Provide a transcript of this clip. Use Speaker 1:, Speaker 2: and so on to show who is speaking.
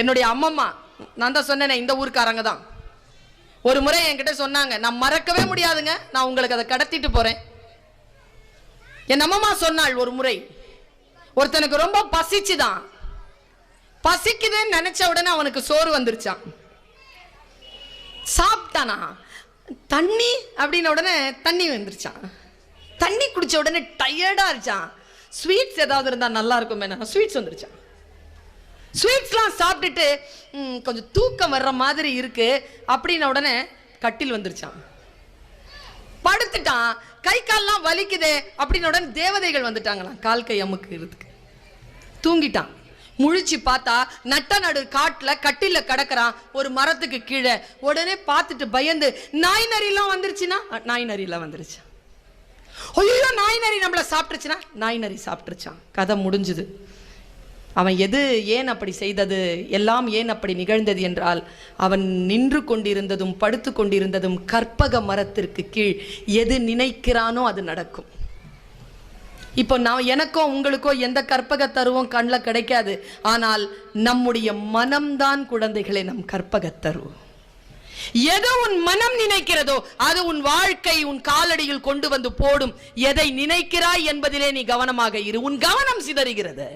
Speaker 1: என்னுடைய அம்மம்மா நான் தான் சொன்னேனே இந்த ஊருக்காரங்க தான். ஒரு முறை என்கிட்ட சொன்னாங்க நான் மறக்கவே முடியாதுங்க நான் உங்களுக்கு அதை கடத்திட்டு போறேன். என் அம்மம்மா சொன்னாள் ஒரு முறை ஒருத்தனுக்கு ரொம்ப பசிச்சுதான். பசிக்குதுன்னு நினைச்ச உடனே அவனுக்கு சோறு வந்துருச்சான் சாப்பிட்டானா? தண்ணி அப்படின்ன உடனே தண்ணி வந்துருச்சான் தண்ணி குடிச்ச உடனே டயர்டா இருச்சான் ஸ்வீட்ஸ் ஏதாவது இருந்தா நல்லா இருக்கும் ஸ்வீட்ஸ் வந்துருச்சான் ஸ்வீட்ஸ்லாம் சாப்பிட்டுட்டு கொஞ்சம் தூக்கம் வர்ற மாதிரி இருக்கு. அப்படின்ன உடனே கட்டில் வந்துருச்சான் படுத்துட்டான். கை கால்லாம் வலிக்குதே அப்படின்ன உடனே தேவதைகள் வந்துட்டாங்களாம் கால் கை அமுக்குறதுக்கு. தூங்கிட்டான். முழிச்சு பார்த்தா நட்ட நடு காட்டில் கட்டில கிடக்கிறான் ஒரு மரத்துக்கு கீழே. உடனே பார்த்துட்டு பயந்து நாய் நரிலாம் வந்துருச்சுன்னா? நாய் நரிலாம் வந்துருச்சு ஐயோ நாய் நரி நம்மளை சாப்பிட்டுருச்சுன்னா? நாய் நரி சாப்பிட்டுருச்சான் கதை முடிஞ்சுது. அவன் எது ஏன் அப்படி செய்தது? எல்லாம் ஏன் அப்படி நிகழ்ந்தது என்றால் அவன் நின்று கொண்டிருந்ததும் படுத்து கொண்டிருந்ததும் கற்பக மரத்திற்கு கீழ் எது நினைக்கிறானோ அது நடக்கும். இப்போ நான் எனக்கோ உங்களுக்கோ எந்த கற்பக தருவும் கண்ணில் கிடைக்காது. ஆனால் நம்முடைய மனம்தான் குழந்தைகளை நம் கற்பக தருவோம் எது உன் மனம் நினைக்கிறதோ அது உன் வாழ்க்கை உன் காலடியில் கொண்டு வந்து போடும். எதை நினைக்கிறாய் என்பதிலே நீ கவனமாக இரு. உன் கவனம் சிதறுகிறது.